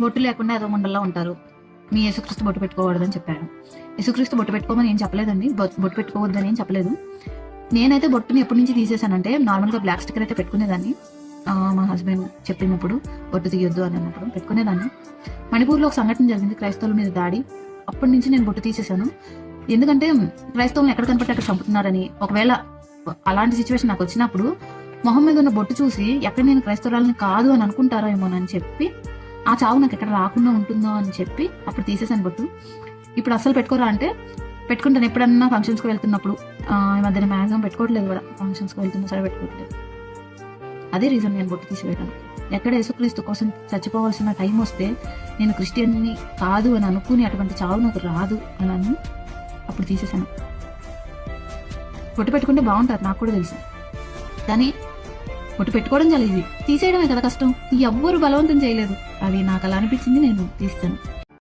బొట్టు లేకుండా ఏదో ముండల్లో ఉంటారు. మీ యేసుక్రీస్తు బొట్టు పెట్టుకోకూడదని చెప్పాడు. యేసుక్రీస్తు బొట్టు పెట్టుకోమని ఏం చెప్పలేదండి. బొ- బొట్టు పెట్టుకోవద్దని ఏం చెప్పలేదు. నేనైతే బొట్టుని ఎప్పటి నుంచి తీసేసానంటే నార్మల్గా బ్లాక్ స్టిక్కర్ అయితే పెట్టుకునేదాన్ని. మా హస్బెండ్ చెప్పినప్పుడు బొట్టు తీయొద్దు అని అన్నప్పుడు పెట్టుకునేదాన్ని. మణిపూర్లో ఒక సంఘటన జరిగింది. క్రైస్తవుల మీద దాడి. అప్పటి నుంచి నేను బొట్టు తీసేశాను. ఎందుకంటే క్రైస్తవులను ఎక్కడ కనపడితే అక్కడ చంపుతున్నారని ఒకవేళ అలాంటి సిచ్యువేషన్ నాకు వచ్చినప్పుడు మొహం మీద ఉన్న బొట్టు చూసి ఎక్కడ నేను క్రైస్తవురాలని కాదు అని అనుకుంటారో ఏమోనని చెప్పి ఆ చావు నాకు ఎక్కడ రాకుండా ఉంటుందో అని చెప్పి అప్పుడు తీసేసాను బొట్టు. ఇప్పుడు అస్సలు పెట్టుకోరా అంటే పెట్టుకుంటాను. ఎప్పుడన్నా ఫంక్షన్స్కి వెళ్తున్నప్పుడు ఈ మధ్యన మ్యాక్సిమం పెట్టుకోవట్లేదు కూడా. ఫంక్షన్స్కి వెళ్తున్నా సరే పెట్టుకోవట్లేదు. అదే రీజన్ నేను బొట్టు తీసివేయడం ఎక్కడ యేసుక్రీస్తు కోసం చచ్చిపోవాల్సిన టైం వస్తే నేను క్రిస్టియన్ని కాదు అని అనుకుని అటువంటి చావు నాకు రాదు అని అని అప్పుడు తీసేసాను బొట్టు పెట్టుకుంటే బాగుంటారు నాకు కూడా తెలుసు. కానీ ఒట్టు పెట్టుకోవడం చాలా ఈజీ తీసేయడమే కదా కష్టం. ఎవ్వరు బలవంతం చేయలేదు. అది నాకు అలా అనిపించింది నేను తీస్తాను.